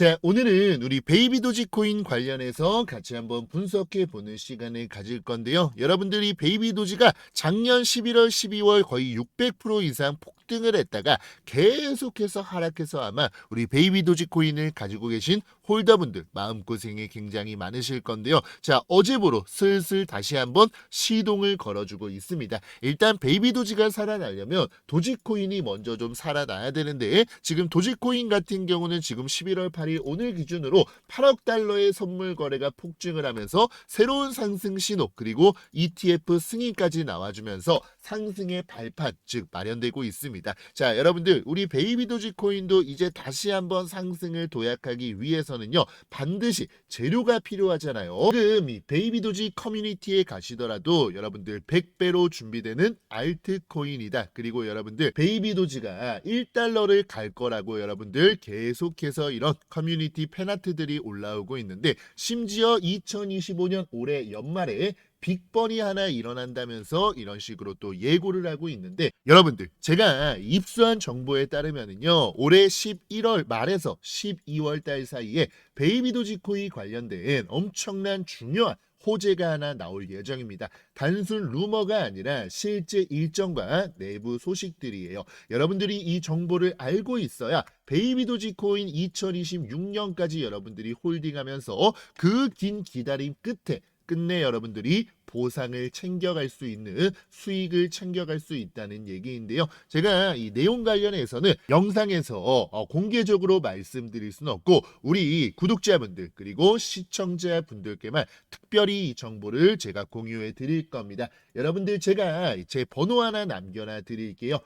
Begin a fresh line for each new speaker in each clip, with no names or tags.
자, 오늘은 우리 베이비 도지코인 관련해서 같이 한번 분석해 보는 시간을 가질 건데요. 여러분들이 베이비 도지가 작년 11월, 12월 거의 600% 이상 폭 등을 했다가 계속해서 하락해서 아마 우리 베이비 도지코인을 가지고 계신 홀더분들 마음고생이 굉장히 많으실 건데요. 자, 어제부로 슬슬 다시 한번 시동을 걸어주고 있습니다. 일단 베이비 도지가 살아나려면 도지코인이 먼저 좀 살아나야 되는데 지금 도지코인 같은 경우는 지금 11월 8일 오늘 기준으로 8억 달러의 선물 거래가 폭증을 하면서 새로운 상승 신호 그리고 ETF 승인까지 나와주면서 상승의 발판 즉 마련되고 있습니다. 자 여러분들 우리 베이비 도지코인도 이제 다시 한번 상승을 도약하기 위해서는요 반드시 재료가 필요하잖아요. 지금 이 베이비 도지 커뮤니티에 가시더라도 여러분들 100배로 준비되는 알트코인이다. 그리고 여러분들 베이비 도지가 1달러를 갈 거라고 여러분들 계속해서 이런 커뮤니티 팬아트들이 올라오고 있는데 심지어 2025년 올해 연말에 빅번이 하나 일어난다면서 이런 식으로 또 예고를 하고 있는데 여러분들 제가 입수한 정보에 따르면은요 올해 11월 말에서 12월 달 사이에 베이비 도지코인 관련된 엄청난 중요한 호재가 하나 나올 예정입니다. 단순 루머가 아니라 실제 일정과 내부 소식들이에요. 여러분들이 이 정보를 알고 있어야 베이비 도지코인 2026년까지 여러분들이 홀딩하면서 그 긴 기다림 끝에 끝내 여러분들이 보상을 챙겨갈 수 있는 수익을 챙겨갈 수 있다는 얘기인데요. 제가 이 내용 관련해서는 영상에서 어, 공개적으로 말씀드릴 수는 없고 우리 구독자분들 그리고 시청자분들께만 특별히 이 정보를 제가 공유해 드릴 겁니다. 여러분들 제가 제 번호 하나 남겨놔 드릴게요.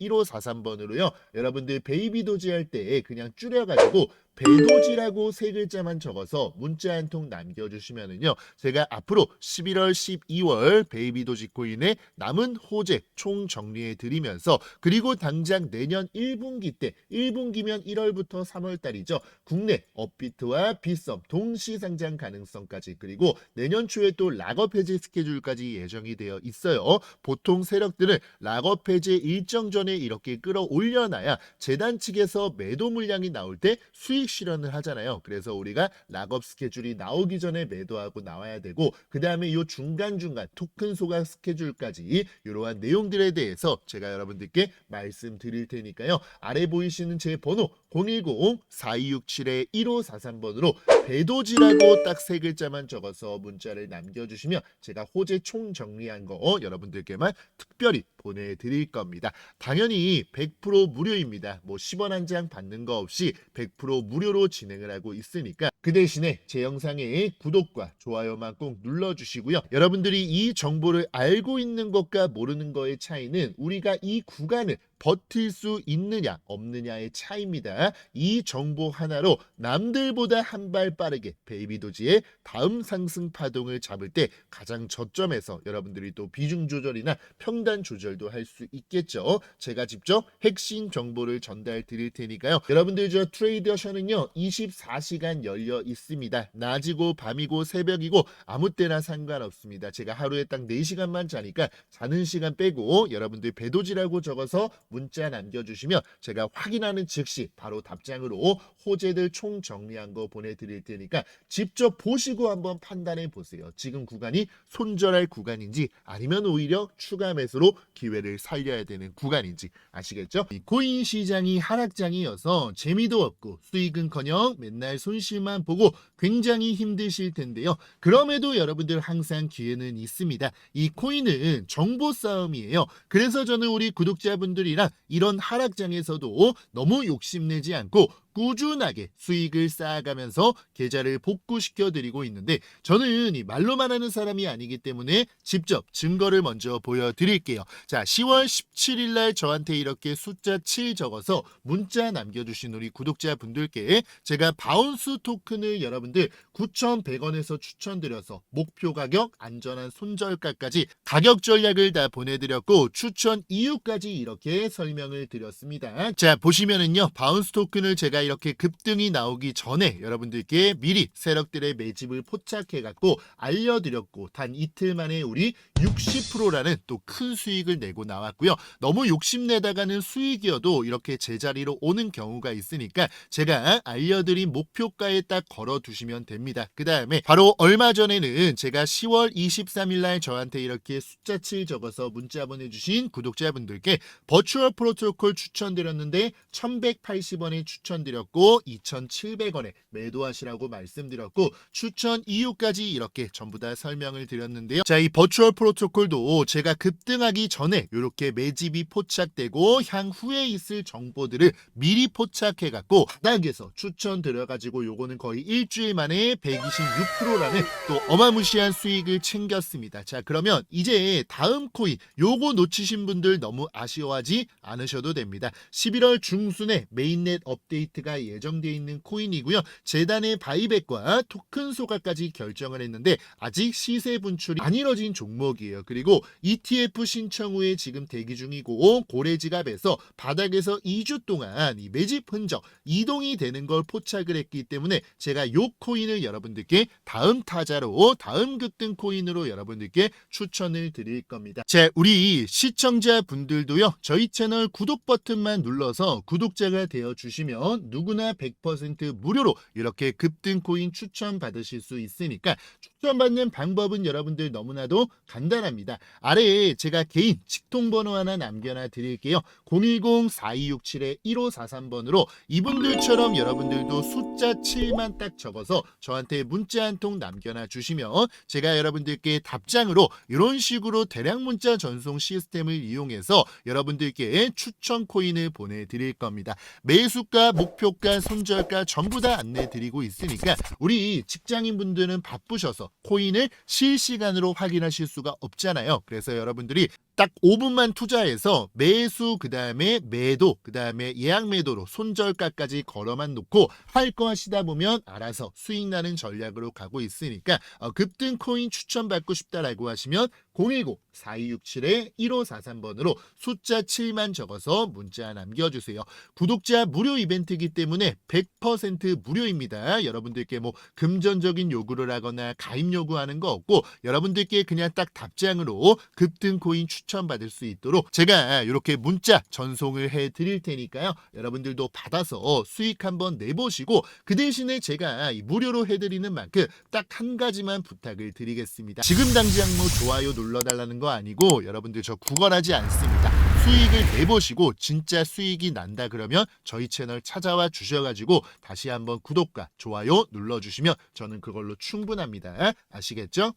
010-4267-1543번으로요. 여러분들 베이비 도지 할 때 그냥 줄여가지고 배도지라고 세 글자만 적어서 문자 한 통 남겨주시면은요. 제가 앞으로 11월, 12월 베이비 도지코인의 남은 호재 총 정리해 드리면서 그리고 당장 내년 1분기 때 1분기면 1월부터 3월 달이죠. 국내 업비트와 비썸 동시 상장 가능성까지 그리고 내년 초에 또 락업 해제 스케줄까지 예정이 되어 있어요. 보통 세력들은 락업 해제 일정 전에 이렇게 끌어올려놔야 재단 측에서 매도 물량이 나올 때 수익 실현을 하잖아요. 그래서 우리가 락업 스케줄이 나오기 전에 매도하고 나와야 되고 그 다음에 이 중간중간 토큰 소각 스케줄까지 이러한 내용들에 대해서 제가 여러분들께 말씀드릴 테니까요. 아래 보이시는 제 번호 010-4267-1543번으로 배도지라고 딱 세 글자만 적어서 문자를 남겨주시면 제가 호재 총 정리한 거 여러분들께만 특별히 보내드릴 겁니다. 당연히 100% 무료입니다. 뭐 10원 한 장 받는 거 없이 100% 무료로 진행을 하고 있으니까 그 대신에 제 영상에 구독과 좋아요만 꼭 눌러주시고요. 여러분들이 이 정보를 알고 있는 것과 모르는 거의 차이는 우리가 이 구간을 버틸 수 있느냐 없느냐의 차이입니다. 이 정보 하나로 남들보다 한 발 빠르게 베이비도지의 다음 상승 파동을 잡을 때 가장 저점에서 여러분들이 또 비중 조절이나 평단 조절도 할 수 있겠죠. 제가 직접 핵심 정보를 전달 드릴 테니까요. 여러분들 저 트레이더셔는요 24시간 열려 있습니다. 낮이고 밤이고 새벽이고 아무 때나 상관없습니다. 제가 하루에 딱 4시간만 자니까 자는 시간 빼고 여러분들 배도지라고 적어서 문자 남겨주시면 제가 확인하는 즉시 바로 답장으로 호재들 총 정리한 거 보내드릴 테니까 직접 보시고 한번 판단해 보세요. 지금 구간이 손절할 구간인지 아니면 오히려 추가 매수로 기회를 살려야 되는 구간인지 아시겠죠? 이 코인 시장이 하락장이어서 재미도 없고 수익은커녕 맨날 손실만 보고 굉장히 힘드실 텐데요. 그럼에도 여러분들 항상 기회는 있습니다. 이 코인은 정보 싸움이에요. 그래서 저는 우리 구독자분들이랑 이런 하락장에서도 너무 욕심내지 않고 꾸준하게 수익을 쌓아가면서 계좌를 복구시켜 드리고 있는데 저는 이 말로만 하는 사람이 아니기 때문에 직접 증거를 먼저 보여드릴게요. 자, 10월 17일 날 저한테 이렇게 숫자 7 적어서 문자 남겨주신 우리 구독자분들께 제가 바운스 토큰을 여러분들 9,100원에서 추천드려서 목표 가격, 안전한 손절가까지 가격 전략을 다 보내드렸고 추천 이유까지 이렇게 설명을 드렸습니다. 자, 보시면은요, 바운스 토큰을 제가 이렇게 급등이 나오기 전에 여러분들께 미리 세력들의 매집을 포착해갖고 알려드렸고 단 이틀 만에 우리 60%라는 또 큰 수익을 내고 나왔고요. 너무 욕심내다가는 수익이어도 이렇게 제자리로 오는 경우가 있으니까 제가 알려드린 목표가에 딱 걸어두시면 됩니다. 그 다음에 바로 얼마 전에는 제가 10월 23일 날 저한테 이렇게 숫자 7 적어서 문자 보내주신 구독자분들께 버추얼 프로토콜 추천드렸는데 1180원에 추천드렸 고 2700원에 매도하시라고 말씀드렸고 추천 이유까지 이렇게 전부 다 설명을 드렸는데요. 자, 이 버추얼 프로토콜도 제가 급등하기 전에 이렇게 매집이 포착되고 향후에 있을 정보들을 미리 포착해 갖고 바닥에서 추천드려가지고 요거는 거의 일주일 만에 126%라는 또 어마무시한 수익을 챙겼습니다. 자, 그러면 이제 다음 코인 요거 놓치신 분들 너무 아쉬워하지 않으셔도 됩니다. 11월 중순에 메인넷 업데이트 가 예정되어 있는 코인이고요. 재단의 바이백과 토큰 소각까지 결정을 했는데 아직 시세 분출이 안 이뤄진 종목이에요. 그리고 ETF 신청 후에 지금 대기 중이고 고래지갑에서 바닥에서 2주 동안 이 매집 흔적 이동이 되는 걸 포착을 했기 때문에 제가 요 코인을 여러분들께 다음 타자로 다음 급등 코인으로 여러분들께 추천을 드릴 겁니다. 자, 우리 시청자 분들도요. 저희 채널 구독 버튼만 눌러서 구독자가 되어 주시면 누구나 100% 무료로 이렇게 급등 코인 추천 받으실 수 있으니까 추천받는 방법은 여러분들 너무나도 간단합니다. 아래에 제가 개인 직통번호 하나 남겨놔 드릴게요. 010-4267-1543번으로 이분들처럼 여러분들도 숫자 7만 딱 적어서 저한테 문자 한 통 남겨놔 주시면 제가 여러분들께 답장으로 이런 식으로 대량 문자 전송 시스템을 이용해서 여러분들께 추천 코인을 보내드릴 겁니다. 매수가, 목표 가, 손절가 전부 다 안내 드리고 있으니까 우리 직장인 분들은 바쁘셔서 코인을 실시간으로 확인하실 수가 없잖아요. 그래서 여러분들이 딱 5분만 투자해서 매수 그 다음에 매도 그 다음에 예약 매도로 손절가까지 걸어만 놓고 할 거 하시다 보면 알아서 수익 나는 전략으로 가고 있으니까 어, 급등 코인 추천 받고 싶다라고 하시면 010-4267-1543번으로 숫자 7만 적어서 문자 남겨주세요. 구독자 무료 이벤트이기 때문에 100% 무료입니다. 여러분들께 뭐 금전적인 요구를 하거나 가입 요구하는 거 없고 여러분들께 그냥 딱 답장으로 급등 코인 추천 받을 수 있도록 제가 이렇게 문자 전송을 해 드릴 테니까요. 여러분들도 받아서 수익 한번 내보시고 그 대신에 제가 이 무료로 해드리는 만큼 딱 한 가지만 부탁을 드리겠습니다. 지금 당장 뭐 좋아요 눌러달라는 거 아니고 여러분들 저 구걸하지 않습니다. 수익을 내보시고 진짜 수익이 난다 그러면 저희 채널 찾아와 주셔가지고 다시 한번 구독과 좋아요 눌러주시면 저는 그걸로 충분합니다. 아시겠죠?